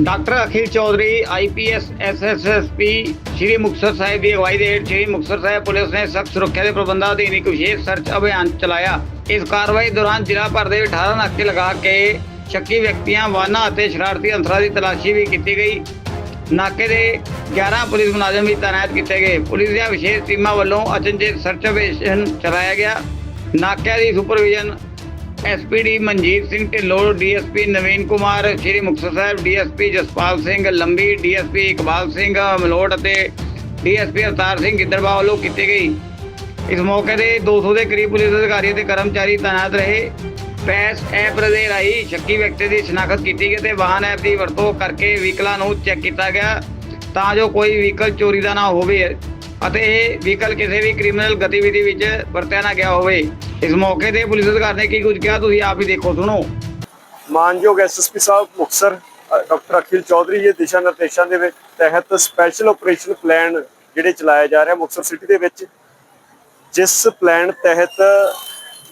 Doctor Akhil Chaudhary IPS SSSP Shri Muktsar Sahib ਦੀ ਅਗਵਾਈ ਦੇ ਹੇਠ ਸ਼੍ਰੀ ਮੁਕਤਸਰ ਸਾਹਿਬ ਪੁਲਿਸ ਨੇ ਸਖਤ ਸੁਰੱਖਿਆ ਦੇ ਪ੍ਰਬੰਧਾਂ ਅਧੀਨ ਇੱਕ ਵਿਸ਼ੇਸ਼ ਸਰਚ ਅਭਿਆਨ ਚਲਾਇਆ। ਇਸ ਕਾਰਵਾਈ ਦੌਰਾਨ ਜ਼ਿਲ੍ਹਾ ਭਰ ਦੇ 18 ਨਾਕੇ ਲਗਾ ਕੇ ਸ਼ੱਕੀ ਵਿਅਕਤੀਆਂ, ਵਾਹਨਾਂ ਅਤੇ ਸ਼ਰਾਰਤੀ ਅੰਸਰਾਂ ਦੀ ਤਲਾਸ਼ੀ ਵੀ ਕੀਤੀ ਗਈ। ਨਾਕੇ ਦੇ 11 ਪੁਲਿਸ ਮੁਲਾਜ਼ਮ ਵੀ ਤਾਇਨਾਤ ਕੀਤੇ ਗਏ। ਪੁਲਿਸ ਦੀਆਂ ਵਿਸ਼ੇਸ਼ ਟੀਮਾਂ ਵੱਲੋਂ ਅਚਨਚੇਤ ਸਰਚ ਅਭਿਆਨ ਚਲਾਇਆ ਗਿਆ। ਨਾਕਿਆਂ ਦੀ supervision SPD Manjit Singh Dhillon DSP Naveen Kumar, Shri Muktsar Sahib DSP Jaspal Singh Lambi DSP Iqbal Singh Malout ਅਤੇ ਡੀਐਸਪੀ ਅਵਤਾਰ ਸਿੰਘ ਗਿੱਦੜਵਾ ਵੱਲੋਂ ਕੀਤੀ ਗਈ। ਇਸ ਮੌਕੇ ਤੇ 200 ਦੇ ਕਰੀਬ ਪੁਲਿਸ ਅਧਿਕਾਰੀ ਅਤੇ ਕਰਮਚਾਰੀ ਤਾਇਨਾਤ ਰਹੇ। ਪੈਸ ਐਪ ਦੇ ਰਾਹੀਂ ਸ਼ੱਕੀ ਵਿਅਕਤੀ ਦੀ ਸ਼ਨਾਖਤ ਕੀਤੀ ਗਈ ਤੇ ਵਾਹਨ ਐਪ ਦੀ ਵਰਤੋਂ ਕਰਕੇ ਵਹੀਕਲਾਂ ਨੂੰ ਚੈੱਕ ਕੀਤਾ ਗਿਆ ਤਾਂ ਜੋ ਕੋਈ ਵਹੀਕਲ ਚੋਰੀ ਦਾ ਨਾ ਹੋਵੇ ਅਤੇ ਇਹ ਵਹੀਕਲ ਕਿਸੇ ਵੀ ਕ੍ਰਿਮੀਨਲ ਗਤੀਵਿਧੀ ਵਿੱਚ ਵਰਤਿਆ ਨਾ ਗਿਆ ਹੋਵੇ। ਇਸ ਮੌਕੇ ਤੇ ਪੁਲਿਸ ਅਧਿਕਾਰੀ ਨੇ ਕੀ ਕੁਝ ਕਿਹਾ, ਤੁਸੀਂ ਆਪ ਹੀ ਦੇਖੋ, ਸੁਣੋ। ਮਾਨਯੋਗ ਐਸਐਸਪੀ ਸਾਹਿਬ ਮੁਕਸਰ ਡਾਕਟਰ ਅਖਿਲ ਚੌਧਰੀ ਜੀ ਦਿਸ਼ਾ ਨਿਰਦੇਸ਼ਾਂ ਦੇ ਵਿੱਚ ਤਹਿਤ ਸਪੈਸ਼ਲ ਆਪਰੇਸ਼ਨ ਪਲਾਨ ਜਿਹੜੇ ਚਲਾਇਆ ਜਾ ਰਿਹਾ ਮੁਕਸਰ ਸਿਟੀ ਦੇ ਵਿੱਚ, ਜਿਸ ਪਲਾਨ ਤਹਿਤ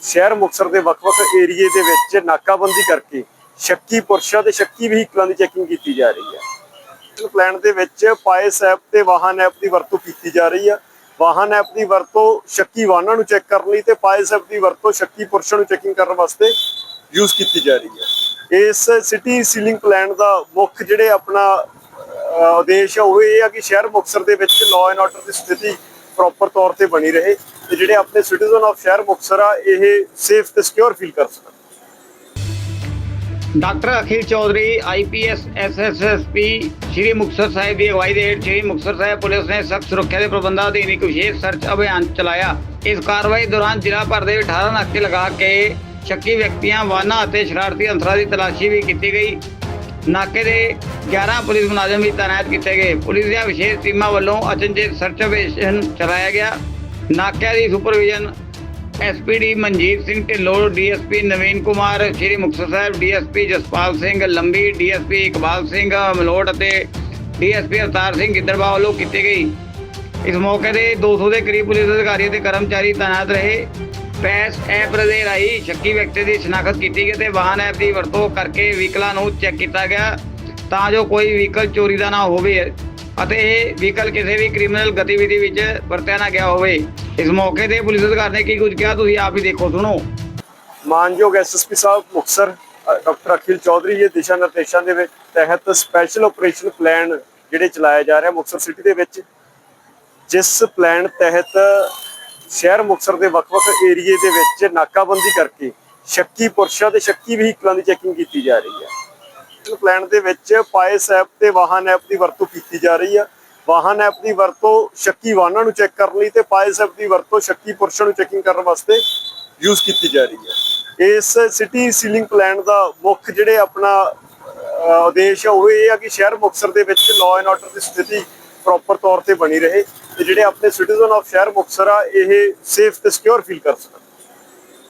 ਸ਼ਹਿਰ ਮੁਕਸਰ ਦੇ ਵੱਖ-ਵੱਖ ਏਰੀਏ ਦੇ ਵਿੱਚ ਨਾਕਾਬੰਦੀ ਕਰਕੇ ਸ਼ੱਕੀ ਪੁਰਸ਼ਾਂ ਤੇ ਸ਼ੱਕੀ ਵਹੀਕਲਾਂ ਦੀ ਚੈਕਿੰਗ ਕੀਤੀ ਜਾ ਰਹੀ ਹੈ। ਪਲਾਨ ਦੇ ਵਿੱਚ ਪਾਇਸ ਐਪ ਤੇ ਵਾਹਨ ਐਪ ਦੀ ਵਰਤੋਂ ਕੀਤੀ ਜਾ ਰਹੀ ਹੈ। ਵਾਹਨ ਐਪ ਦੀ ਵਰਤੋਂ ਸ਼ੱਕੀ ਵਾਹਨਾਂ ਨੂੰ ਚੈੱਕ ਕਰਨ ਲਈ ਤੇ ਪਾਇਸ ਐਪ ਦੀ ਵਰਤੋਂ ਸ਼ੱਕੀ ਪੁਰਸ਼ਾਂ ਨੂੰ ਚੈਕਿੰਗ ਕਰਨ ਵਾਸਤੇ ਯੂਜ਼ ਕੀਤੀ ਜਾ ਰਹੀ ਹੈ। ਇਸ ਸਿਟੀ ਸੀਲਿੰਗ ਪਲਾਨ ਦਾ ਮੁੱਖ ਜਿਹੜੇ ਆਪਣਾ ਉਦੇਸ਼ ਹੈ ਉਹ ਇਹ ਆ ਕਿ ਸ਼ਹਿਰ ਮੁਕਤਸਰ ਦੇ ਵਿੱਚ ਲਾਅ ਐਂਡ ਆਰਡਰ ਦੀ ਸਥਿਤੀ ਪ੍ਰੋਪਰ ਤੌਰ ਤੇ ਬਣੀ ਰਹੇ ਤੇ ਜਿਹੜੇ ਆਪਣੇ ਸਿਟੀਜ਼ਨ ਆਫ ਸ਼ਹਿਰ ਮੁਕਤਸਰ ਆ, ਇਹ ਸੇਫ ਤੇ ਸਿਕਿਉਰ ਫੀਲ ਕਰ ਸਕਣ। Doctor Akhil Chaudhary IPS SSSP Shri Muktsar Sahib ਦੀ ਅਗਵਾਈ ਦੇ ਹੇਠ ਸ਼੍ਰੀ ਮੁਕਤਸਰ ਸਾਹਿਬ ਪੁਲਿਸ ਨੇ ਸਖਤ ਸੁਰੱਖਿਆ ਦੇ ਪ੍ਰਬੰਧਾਂ ਅਧੀਨ ਇੱਕ ਵਿਸ਼ੇਸ਼ ਸਰਚ ਅਭਿਆਨ ਚਲਾਇਆ। ਇਸ ਕਾਰਵਾਈ ਦੌਰਾਨ ਜ਼ਿਲ੍ਹਾ ਭਰ ਦੇ 18 ਨਾਕੇ ਲਗਾ ਕੇ ਸ਼ੱਕੀ ਵਿਅਕਤੀਆਂ, ਵਾਹਨਾਂ ਅਤੇ ਸ਼ਰਾਰਤੀ ਅੰਸਰਾਂ ਦੀ ਤਲਾਸ਼ੀ ਵੀ ਕੀਤੀ ਗਈ। ਨਾਕੇ ਦੇ 11 ਪੁਲਿਸ ਮੁਲਾਜ਼ਮ ਵੀ ਤਾਇਨਾਤ ਕੀਤੇ ਗਏ। ਪੁਲਿਸ ਦੀਆਂ ਵਿਸ਼ੇਸ਼ ਟੀਮਾਂ ਵੱਲੋਂ ਅਚਨਚੇਤ ਸਰਚ ਅਭਿਆਨ ਚਲਾਇਆ ਗਿਆ। ਨਾਕਿਆਂ ਦੀ supervision SPD Manjit Singh Dhillon, DSP Naveen Kumar, Shri Muktsar Sahib, DSP Jaspal Singh Lambi, DSP Iqbal Singh Malout ਅਤੇ ਡੀਐਸਪੀ ਅਵਤਾਰ ਸਿੰਘ ਗਿੱਦੜਵਾ ਵੱਲੋਂ ਕੀਤੀ ਗਈ। ਇਸ ਮੌਕੇ ਤੇ 200 ਦੇ ਕਰੀਬ ਪੁਲਿਸ ਅਧਿਕਾਰੀ ਅਤੇ ਕਰਮਚਾਰੀ ਤਾਇਨਾਤ ਰਹੇ। ਪੈਸ ਐਪ ਦੇ ਰਾਹੀਂ ਸ਼ੱਕੀ ਵਿਅਕਤੀ ਦੀ ਸ਼ਨਾਖਤ ਕੀਤੀ ਗਈ ਤੇ ਵਾਹਨ ਐਪ ਦੀ ਵਰਤੋਂ ਕਰਕੇ ਵਹੀਕਲਾਂ ਨੂੰ ਚੈੱਕ ਕੀਤਾ ਗਿਆ ਤਾਂ ਜੋ ਕੋਈ ਵਹੀਕਲ ਚੋਰੀ ਦਾ ਨਾ ਹੋਵੇ। ਅਤੇ ਇਹ ਵਹੀਕਲ ਕਿਸੇ ਵੀ ਕ੍ਰਿਮੀਨਲ ਗਤੀਵਿਧੀ ਵਿੱਚ ਵਰਤਿਆ ਨਾ ਗਿਆ ਹੋਵੇ। ਇਸ ਮੌਕੇ ਤੇ ਪੁਲਿਸ ਅਧਿਕਾਰੀ ਨੇ ਕੀ ਕੁਝ ਕਿਹਾ, ਤੁਸੀਂ ਆਪ ਹੀ ਦੇਖੋ, ਸੁਣੋ। ਮਾਨਯੋਗ ਐਸਐਸਪੀ ਸਾਹਿਬ ਮੁਕਸਰ ਡਾਕਟਰ ਅਖਿਲ ਚੌਧਰੀ ਜੀ ਦਿਸ਼ਾ ਨਿਰਦੇਸ਼ਾਂ ਦੇ ਵਿੱਚ ਤਹਿਤ ਸਪੈਸ਼ਲ ਆਪਰੇਸ਼ਨ ਪਲਾਨ ਜਿਹੜੇ ਚਲਾਇਆ ਜਾ ਰਿਹਾ ਮੁਕਸਰ ਸਿਟੀ ਦੇ ਵਿੱਚ। ਜਿਸ ਪਲਾਨ ਤਹਿਤ ਸ਼ਹਿਰ ਮੁਕਸਰ ਦੇ ਵੱਖ-ਵੱਖ ਏਰੀਏ ਦੇ ਵਿੱਚ ਨਾਕਾਬੰਦੀ ਕਰਕੇ ਸ਼ੱਕੀ ਪੁਰਸ਼ਾਂ ਤੇ ਸ਼ੱਕੀ ਵਹੀਕਲਾਂ ਦੀ ਚੈਕਿੰਗ ਕੀਤੀ ਜਾ ਰਹੀ ਹੈ। ਇਸ ਪਲਾਨ ਦੇ ਵਿੱਚ ਪਾਇਸ ਐਪ ਤੇ ਵਾਹਨ ਐਪ ਦੀ ਵਰਤੋਂ ਕੀਤੀ ਜਾ ਰਹੀ ਹੈ ਵਾਹਨ ਐਪ ਦੀ ਵਰਤੋਂ ਸ਼ੱਕੀ ਵਾਹਨਾਂ ਨੂੰ ਚੈੱਕ ਕਰਨ ਲਈ ਤੇ ਪਾਇਸ ਐਪ ਦੀ ਵਰਤੋਂ ਸ਼ੱਕੀ ਪੁਰਸ਼ਾਂ ਨੂੰ ਚੈਕਿੰਗ ਕਰਨ ਵਾਸਤੇ ਯੂਜ਼ ਕੀਤੀ ਜਾ ਰਹੀ ਹੈ ਇਸ ਸਿਟੀ ਸੀਲਿੰਗ ਪਲਾਨ ਦਾ ਮੁੱਖ ਜਿਹੜੇ ਆਪਣਾ ਉਦੇਸ਼ ਹੈ ਉਹ ਇਹ ਆ ਕਿ ਸ਼ਹਿਰ ਮੁਕਤਸਰ ਦੇ ਵਿੱਚ ਲਾਅ ਐਂਡ ਆਰਡਰ ਦੀ ਸਥਿਤੀ ਪ੍ਰੋਪਰ ਤੌਰ ਤੇ ਬਣੀ ਰਹੇ ਤੇ ਜਿਹੜੇ ਆਪਣੇ ਸਿਟੀਜ਼ਨ ਆਫ ਸ਼ਹਿਰ ਮੁਕਤਸਰ ਆ, ਇਹ ਸੇਫ ਤੇ ਸਿਕਿਉਰ ਫੀਲ ਕਰ ਸਕਣ।